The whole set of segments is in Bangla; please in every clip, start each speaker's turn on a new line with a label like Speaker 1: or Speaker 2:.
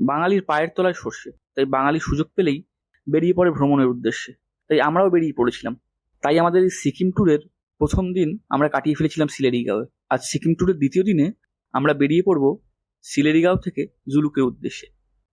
Speaker 1: বাঙালির পায়ের তলায় সর্ষে। তাই বাঙালি সুযোগ পেলেই বেরিয়ে পড়ে ভ্রমণের উদ্দেশ্যে। তাই আমরাও বেরিয়ে পড়েছিলাম। তাই আমাদের এই সিকিম ট্যুরের প্রথম দিন আমরা কাটিয়ে ফেলেছিলাম সিলেরিগাঁওয়ে। আজ সিকিম ট্যুরের দ্বিতীয় দিনে আমরা বেরিয়ে পড়ব সিলেরিগাঁও থেকে জুলুকের উদ্দেশ্যে।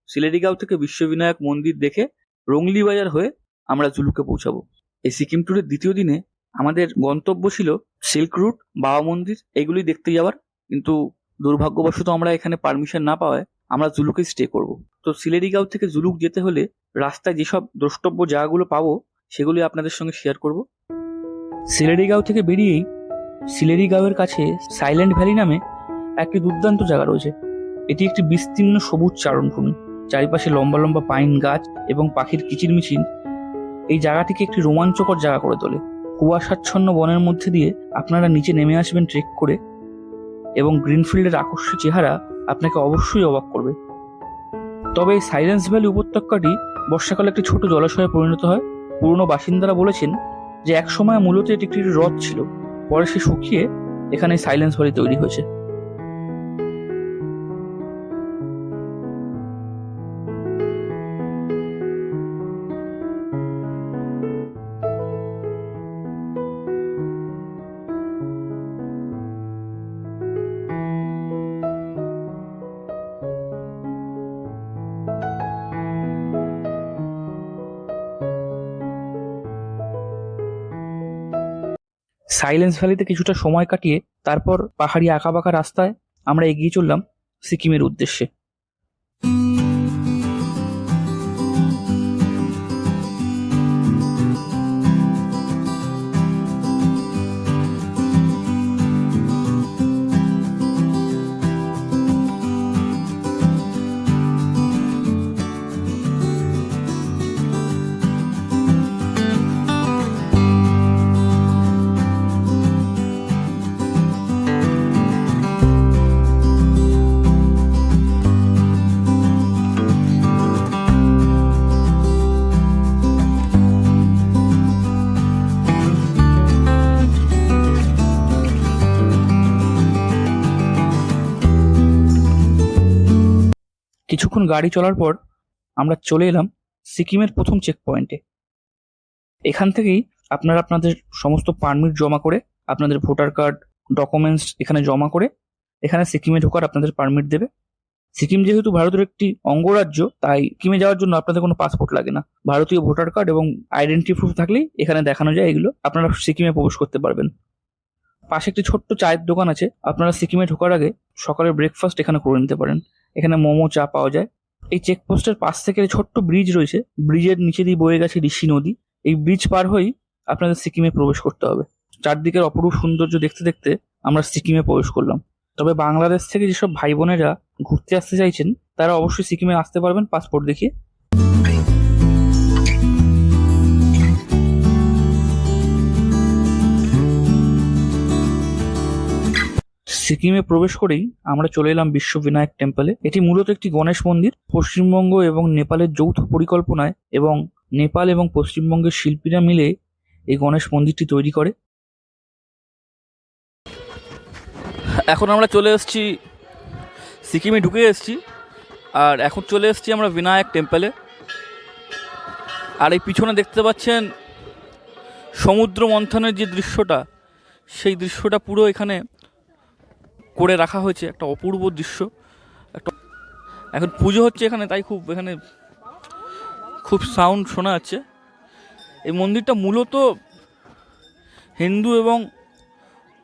Speaker 1: সিলেরিগাঁও থেকে বিশ্ববিনায়ক মন্দির দেখে রংলি বাজার হয়ে আমরা জুলুকে পৌঁছাবো। এই সিকিম ট্যুরের দ্বিতীয় দিনে আমাদের গন্তব্য ছিল সিল্ক রুট, বাবা মন্দির, এগুলি দেখতে যাওয়ার। কিন্তু দুর্ভাগ্যবশত আমরা এখানে পারমিশন না পাওয়ায় আমরা জুলুকে স্টে করব। তো সিলেরিগাঁও থেকে জুলুক যেতে হলে রাস্তায় যেসব দ্রষ্টব্য জায়গাগুলো পাবো, সেগুলি আপনাদের সঙ্গে শেয়ার করব। সিলেরিগাঁও থেকে বেরিয়েই সিলেরিগাঁওয়ের কাছে সাইলেন্ট ভ্যালি নামে একটি দুর্দান্ত জায়গা রয়েছে। এটি একটি বিস্তীর্ণ সবুজ চারণভূমি। চারিপাশে লম্বা লম্বা পাইন গাছ এবং পাখির কিচিরমিচির। এই জায়গাটিকে একটি রোমাঞ্চকর জায়গা করে তোলে। কুয়াশাচ্ছন্ন বনের মধ্যে দিয়ে আপনারা নিচে নেমে আসবেন ট্রেক করে এবং গ্রিনফিল্ডের আকর্ষক চেহারা আপনাকে অবশ্যই অবাক করবে। তবে এই সাইলেন্স ভ্যালি উপত্যকাটি বর্ষাকালে একটি ছোট জলাশয়ে পরিণত হয়। পুরনো বাসিন্দারা বলেছেন যে একসময় মূলত এটি একটি হ্রদ ছিল, পরে সে শুকিয়ে এখানে সাইলেন্স ভ্যালি তৈরি হয়েছে। সাইলেন্স ভ্যালিতে কিছুটা সময় কাটিয়ে তারপর পাহাড়ি আঁকাবাঁকা রাস্তায় আমরা এগিয়ে চললাম সিকিমের উদ্দেশ্যে। কিছুক্ষণ গাড়ি চলার পর আমরা চলে এলাম সিকিমের প্রথম চেক পয়েন্টে এখান থেকেই আপনারা আপনাদের সমস্ত পারমিট জমা করে, আপনাদের ভোটার কার্ড ডকুমেন্টস এখানে জমা করে, এখানে সিকিমে ঢোকার আপনাদের পারমিট দেবে। সিকিম যেহেতু ভারতের একটি অঙ্গরাজ্য, তাই সিকিমে যাওয়ার জন্য আপনাদের কোনো পাসপোর্ট লাগে না। ভারতীয় ভোটার কার্ড এবং আইডেন্টি প্রুফ থাকলেই এখানে দেখানো যায় এগুলো। আপনারা সিকিমে প্রবেশ করতে পারবেন। পাশে একটি ছোট্ট চায়ের দোকান আছে। আপনারা সিকিমে ঢোকার আগে সকালের ব্রেকফাস্ট এখানে করে নিতে পারেন। এখানে মোমো চা পাওয়া যায়। এই চেকপোস্টের পাশ থেকে ছোট্ট ব্রিজ রয়েছে ব্রিজের নিচে দিয়ে বয়ে গেছে ঋষি নদী। এই ব্রিজ পার হয়েই আপনাদের সিকিমে প্রবেশ করতে হবে। চারদিকের অপরূপ সৌন্দর্য দেখতে দেখতে আমরা সিকিমে প্রবেশ করলাম। তবে বাংলাদেশ থেকে যেসব ভাই বোনেরা ঘুরতে আসতে চাইছেন, তারা অবশ্যই সিকিমে আসতে পারবেন পাসপোর্ট দেখিয়ে। সিকিমে প্রবেশ করেই আমরা চলে এলাম বিশ্ববিনায়ক টেম্পলে। এটি মূলত একটি গণেশ মন্দির। পশ্চিমবঙ্গ এবং নেপালের যৌথ পরিকল্পনায় এবং নেপাল এবং পশ্চিমবঙ্গের শিল্পীরা মিলে এই গণেশ মন্দিরটি তৈরি করে। এখন আমরা চলে এসেছি, সিকিমে ঢুকে এসেছি। আর এখন চলে এসেছি আমরা বিনায়ক টেম্পলে। আর এই পিছনে দেখতে পাচ্ছেন সমুদ্র মন্থনের যে দৃশ্যটা, সেই দৃশ্যটা পুরো এখানে করে রাখা হয়েছে একটা অপূর্ব দৃশ্য। একটা এখন পুজো হচ্ছে এখানে, তাই খুব এখানে খুব সাউন্ড শোনা যাচ্ছে। এই মন্দিরটা মূলত হিন্দু এবং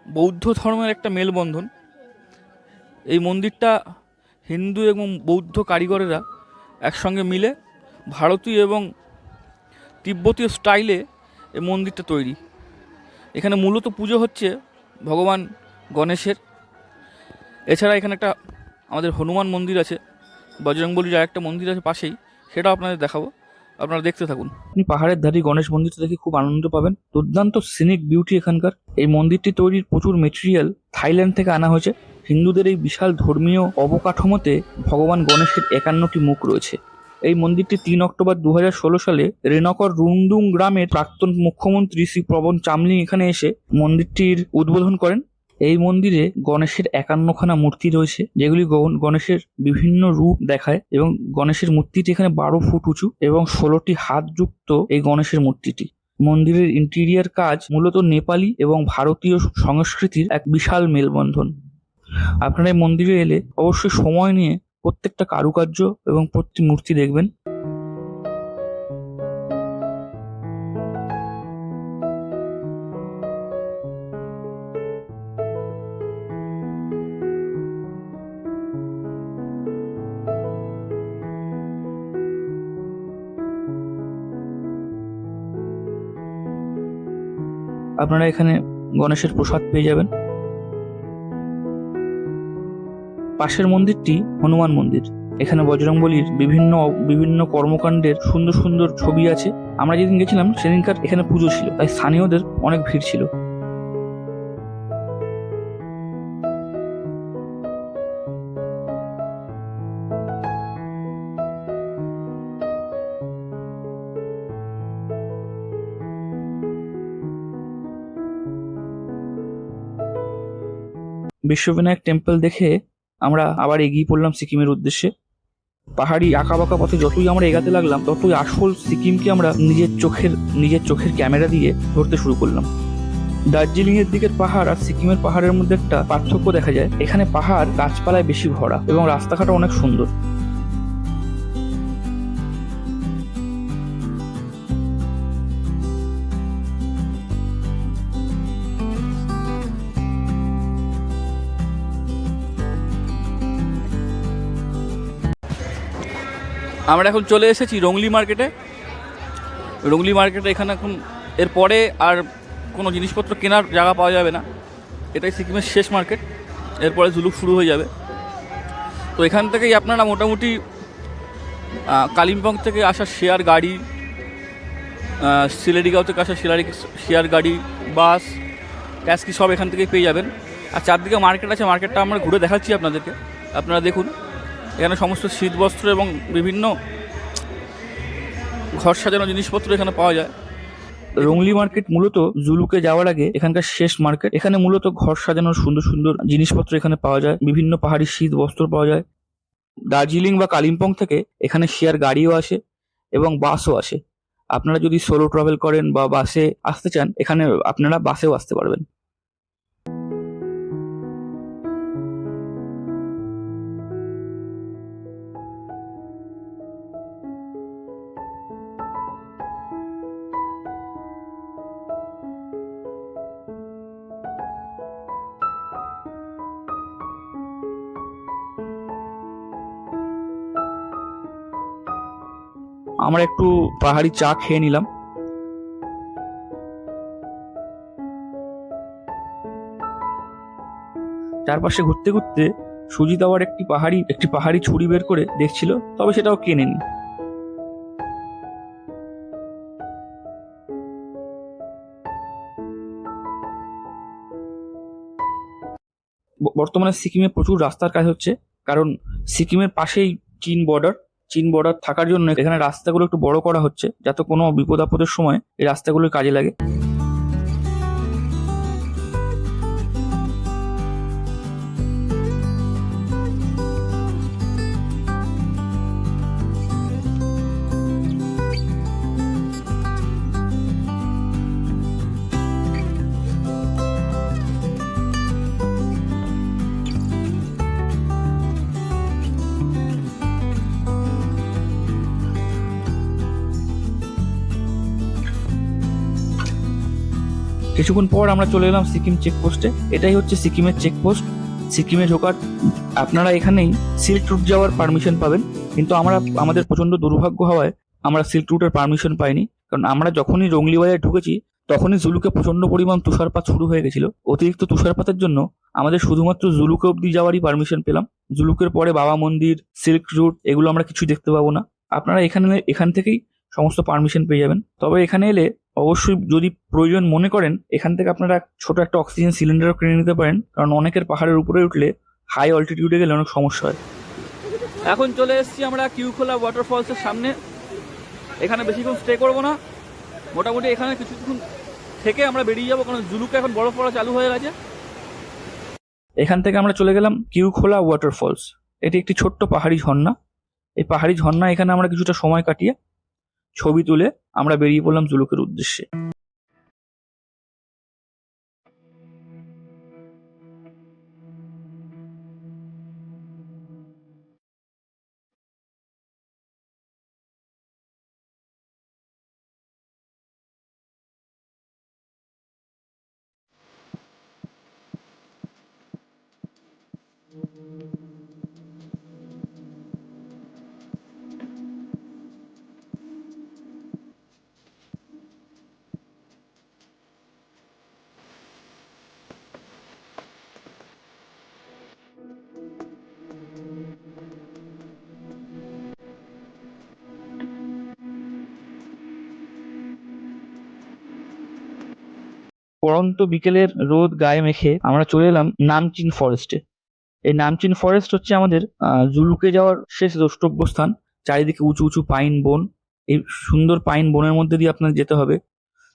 Speaker 1: বৌদ্ধ ধর্মের একটা মেলবন্ধন। এই মন্দিরটা হিন্দু এবং বৌদ্ধ কারিগরেরা একসঙ্গে মিলে ভারতীয় এবং তিব্বতীয় স্টাইলে এই মন্দিরটা তৈরি। এখানে মূলত পুজো হচ্ছে ভগবান গণেশের। এছাড়া এখানে একটা আমাদের হনুমান মন্দির আছে বজরংবলির আর একটা মন্দির আছে পাশেই, সেটাও আপনাদের দেখাবো, আপনারা দেখতে থাকুন। আপনি পাহাড়ের ধারে গণেশ মন্দিরটা দেখে খুব আনন্দ পাবেন। দুর্দান্ত সিনিক বিউটি এখানকার। এই মন্দিরটি তৈরির প্রচুর মেটেরিয়াল থাইল্যান্ড থেকে আনা হয়েছে। হিন্দুদের এই বিশাল ধর্মীয় অবকাঠামোতে ভগবান গণেশের একান্নটি মুখ রয়েছে। এই মন্দিরটি তিন অক্টোবর দু হাজার ষোলো সালে রেনকর রুংডুং গ্রামের প্রাক্তন মুখ্যমন্ত্রী শ্রী প্রবণ চামলিং এখানে এসে মন্দিরটির উদ্বোধন করেন। এই মন্দিরে গণেশের একান্নখানা মূর্তি রয়েছে, যেগুলি গণ- গণেশের বিভিন্ন রূপ দেখায় এবং গণেশের মূর্তিটি এখানে বারো ফুট উঁচু এবং ষোলোটি হাত যুক্ত এই গণেশের মূর্তিটি। মন্দিরের ইন্টেরিয়ার কাজ মূলত নেপালি এবং ভারতীয় সংস্কৃতির এক বিশাল মেলবন্ধন। আপনারা এই মন্দিরে এলে অবশ্যই সময় নিয়ে প্রত্যেকটা কারুকার্য এবং প্রত্যেকটি মূর্তি দেখবেন। আপনারা এখানে গণেশের প্রসাদ পেয়ে যাবেন। পাশের মন্দিরটি হনুমান মন্দির। এখানে বজরংবলির বিভিন্ন বিভিন্ন কর্মকাণ্ডের সুন্দর সুন্দর ছবি আছে। আমরা যেদিন গেছিলাম, সেদিনকার এখানে পুজো ছিল, তাই স্থানীয়দের অনেক ভিড় ছিল। বিশ্ববিনায়ক টেম্পল দেখে আমরা আবার এগিয়ে পড়লাম সিকিমের উদ্দেশ্যে। পাহাড়ি আঁকাবাঁকা পথে যতই আমরা এগাতে লাগলাম, ততই আসল সিকিমকে আমরা নিজের চোখের নিজের চোখের ক্যামেরা দিয়ে ধরতে শুরু করলাম। দার্জিলিং এর দিকের পাহাড় আর সিকিমের পাহাড়ের মধ্যে একটা পার্থক্য দেখা যায়। এখানে পাহাড় গাছপালায় বেশি ভরা এবং রাস্তাঘাটও অনেক সুন্দর। আমরা এখন চলে এসেছি রংলি মার্কেটে। রংলি মার্কেটে এখানে এখন এরপরে আর কোনো জিনিসপত্র কেনার জায়গা পাওয়া যাবে না। এটাই সিকিমের শেষ মার্কেট। এরপরে জুলুক শুরু হয়ে যাবে। তো এখান থেকেই আপনারা মোটামুটি কালিম্পং থেকে আসা শেয়ার গাড়ি সিলেডিগাঁও থেকে আসা শেয়ারি শেয়ার গাড়ি, বাস, ট্যাক্সি সব এখান থেকেই পেয়ে যাবেন। আর চারদিকে মার্কেট আছে, মার্কেটটা আমরা ঘুরে দেখাচ্ছি আপনাদেরকে। আপনারা দেখুন। এখানে সমস্ত শীতবস্ত্র এবং বিভিন্ন ঘর সাজানো জিনিসপত্র এখানে পাওয়া যায়। রংলি মার্কেট মূলত জুলুকে যাওয়ার আগে এখানকার শেষ মার্কেট। এখানে মূলত ঘর সাজানোর সুন্দর সুন্দর জিনিসপত্র এখানে পাওয়া যায়। বিভিন্ন পাহাড়ি শীত বস্ত্র পাওয়া যায়। দার্জিলিং বা কালিম্পং থেকে এখানে শেয়ার গাড়িও আসে এবং বাসও আসে। আপনারা যদি সোলো ট্রাভেল করেন বা বাসে আসতে চান, এখানে আপনারা বাসেও আসতে পারবেন। আমরা একটু পাহাড়ি চা খেয়ে নিলাম। চারপাশে ঘুরতে ঘুরতে সুজিত আবার একটি পাহাড়ি একটি পাহাড়ি ছুরি বের করে দেখছিল, তবে সেটাও কেনেনি। বর্তমানে সিকিমে প্রচুর রাস্তার কাজ হচ্ছে, কারণ সিকিমের পাশেই চীন বর্ডার চীন বর্ডার থাকার জন্য এখানে রাস্তাগুলো একটু বড় করা হচ্ছে, যাতে কোনো বিপদ আপদের সময় এই রাস্তাগুলো কাজে লাগে। কিছুক্ষণ পর আমরা চলে এলাম সিকিম চেকপোস্টে। এটাই হচ্ছে সিকিমের চেকপোস্ট। সিকিমে ঢোকার, আপনারা এখানেই সিল্ক রুট যাওয়ার পারমিশন পাবেন। কিন্তু আমরা, আমাদের প্রচণ্ড দুর্ভাগ্য হওয়ায় আমরা সিল্ক রুটের পারমিশন পাইনি। কারণ আমরা যখনই রংলি বাজারে ঢুকেছি, তখনই জুলুকে প্রচণ্ড পরিমাণ তুষারপাত শুরু হয়ে গেছিল। অতিরিক্ত তুষারপাতের জন্য আমাদের শুধুমাত্র জুলুকে অব্দি যাওয়ারই পারমিশন পেলাম। জুলুকের পরে বাবা মন্দির, সিল্ক রুট এগুলো আমরা কিছু দেখতে পাবো না। আপনারা এখানে, এখান থেকেই সমস্ত পারমিশন পেয়ে যাবেন। তবে এখানে এলে অবশ্যই যদি প্রয়োজন মনে করেন এখান থেকে আপনারা ছোট একটা অক্সিজেন সিলিন্ডারও কিনে নিতে পারেন। কারণ অনেকের পাহাড়ের উপরে উঠলে হাই অল্টিটিউডে গেলে অনেক সমস্যা হয়। এখন চলে এসেছি আমরা কিউখোলা ওয়াটারফলসের সামনে। এখানে বেশিক্ষণ স্টে করব না। মোটামুটি এখানে কিছুক্ষণ থেকে আমরা বেরিয়ে যাব কারণ জুলুকে এখন বরফ পড়া চালু হয়ে গেছে। এখান থেকে আমরা চলে গেলাম কিউখোলা ওয়াটারফলস এটি একটি ছোট্ট পাহাড়ি ঝর্ণা। এই পাহাড়ি ঝর্ণা এখানে আমরা কিছুটা সময় কাটিয়ে ছবি তুলে আমরা বেরিয়ে পড়লাম জুলুকের উদ্দেশ্যে। পরন্ত বিকেলের রোদ গায়ে মেখে আমরা চলে এলাম নামচিন ফরেস্টে এই নামচিন ফরেস্ট হচ্ছে আমাদের জুলুকে যাওয়ার শেষ দ্রষ্টব্য স্থান চারিদিকে উঁচু উঁচু পাইন বন এই সুন্দর পাইন বনের মধ্যে দিয়ে আপনার যেতে হবে।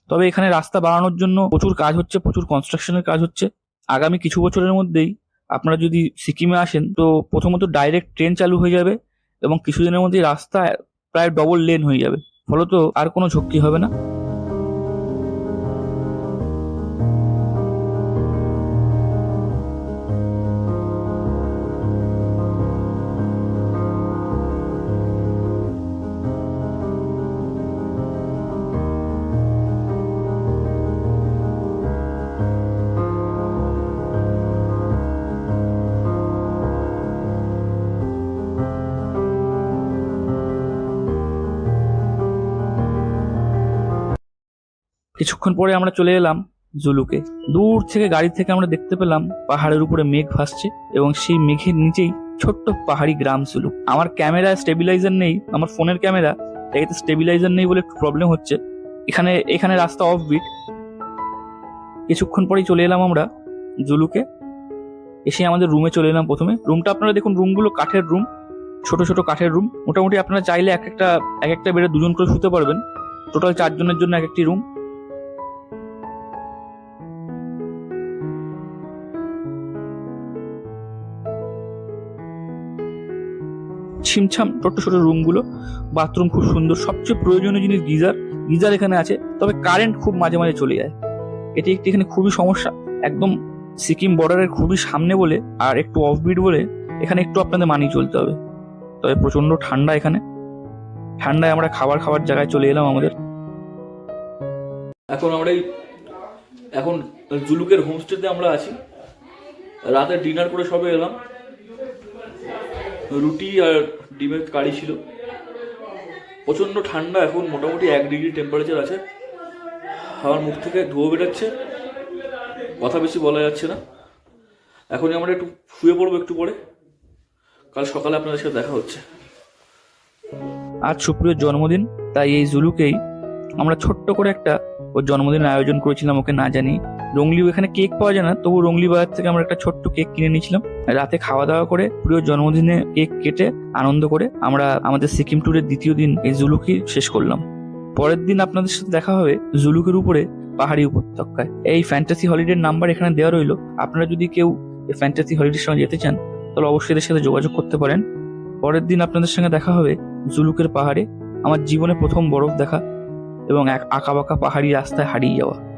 Speaker 1: তবে এখানে রাস্তা বাড়ানোর জন্য প্রচুর কাজ হচ্ছে, প্রচুর কনস্ট্রাকশনের কাজ হচ্ছে। আগামী কিছু বছরের মধ্যেই আপনারা যদি সিকিমে আসেন, তো প্রথমত ডাইরেক্ট ট্রেন চালু হয়ে যাবে এবং কিছুদিনের মধ্যেই রাস্তা প্রায় ডবল লেন হয়ে যাবে। ফলত আর কোনো ঝক্কি হবে না। কিছুক্ষণ পরে আমরা চলে এলাম জুলুকে। দূর থেকে গাড়ি থেকে আমরা দেখতে পেলাম পাহাড়ের উপরে মেঘ ভাসছে এবং সেই মেঘের নিচেই ছোট্ট পাহাড়ি গ্রাম জুলুক। আমার ক্যামেরা স্টেবিলাইজার নেই, আমার ফোনের ক্যামেরা এতে স্টেবিলাইজার নেই বলে একটু প্রবলেম হচ্ছে। এখানে এখানে রাস্তা অফ বিট কিছুক্ষণ পরেই চলে এলাম আমরা জুলুকে। এসে আমাদের রুমে চলে এলাম প্রথমে। রুমটা আপনারা দেখুন রুমগুলো কাঠের রুম ছোট ছোট কাঠের রুম মোটামুটি আপনারা চাইলে এক একটা এক একটা বেডে দুজন করে শুতে পারবেন। টোটাল চারজনের জন্য এক একটি রুম ছিমছাম ছোট্ট ছোট রুমগুলো, বাথরুম খুব সুন্দর, সবচেয়ে প্রয়োজনীয় জিনিস গিজার গিজার এখানে আছে, তবে কারেন্ট খুব মাঝে মাঝে চলে যায়। এটি একটি এখানে খুবই সমস্যা, একদম সিকিম বর্ডারের খুবই সামনে বলে আর একটু অফবিট বলে এখানে একটু আপনাদের মানিয়ে চলতে হবে। তবে প্রচণ্ড ঠান্ডা এখানে। ঠান্ডায় আমরা খাবার খাবার জায়গায় চলে এলাম আমাদের। এখন আমরা এই এখন জুলুকের হোমস্টেতে আমরা আছি। রাতে ডিনার করে সবে এলাম। রুটি আর ডিমের কারি ছিল। প্রচণ্ড ঠান্ডা, এখন মোটামুটি এক ডিগ্রি টেম্পারেচার আছে। আমার মুখ থেকে ধুয়ো বেরোচ্ছে। কথা বেশি বলা যাচ্ছে না। এখনই আমরা একটু শুয়ে পড়ব একটু পরে। কাল সকালে আপনাদের সাথে দেখা হচ্ছে। আজ সুপ্রিয়র জন্মদিন, তাই এই জুলুকেই আমরা ছোট্ট করে একটা ওর জন্মদিনের আয়োজন করেছিলাম, ওকে না জানি রংলি এখানে কেক পাওয়া যায় না, তবু রংলি বাজার থেকে আমরা একটা ছোট্ট কেক কিনে নিয়েছিলাম। রাতে খাওয়া দাওয়া করে প্রিয় জন্মদিনে কেক কেটে আনন্দ করে আমরা আমাদের সিকিম ট্যুরের দ্বিতীয় দিন এই জুলুকি শেষ করলাম। পরের দিন আপনাদের সাথে দেখা হবে জুলুকের উপরে পাহাড়ি উপত্যকায়। এই ফ্যান্টাসি হলিডের নাম্বার এখানে দেওয়া রইল। আপনারা যদি কেউ এই ফ্যান্টাসি হলিডের সঙ্গে যেতে চান, তাহলে অবশ্যই এদের সাথে যোগাযোগ করতে পারেন। পরের দিন আপনাদের সঙ্গে দেখা হবে জুলুকের পাহাড়ে। আমার জীবনে প্রথম বরফ দেখা এবং এক আঁকা বাঁকা পাহাড়ি রাস্তায় হারিয়ে যাওয়া।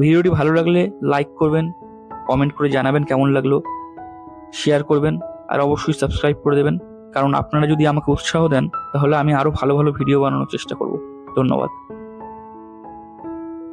Speaker 1: ভিডিওটি ভালো লাগলে লাইক করবেন কমেন্ট করে জানাবেন কেমন লাগল শেয়ার করবেন, আর অবশ্যই সাবস্ক্রাইব করে দেবেন। কারণ আপনারা যদি আমাকে উৎসাহ দেন, তাহলে আমি আরও ভালো ভালো ভিডিও বানানোর চেষ্টা করব। ধন্যবাদ।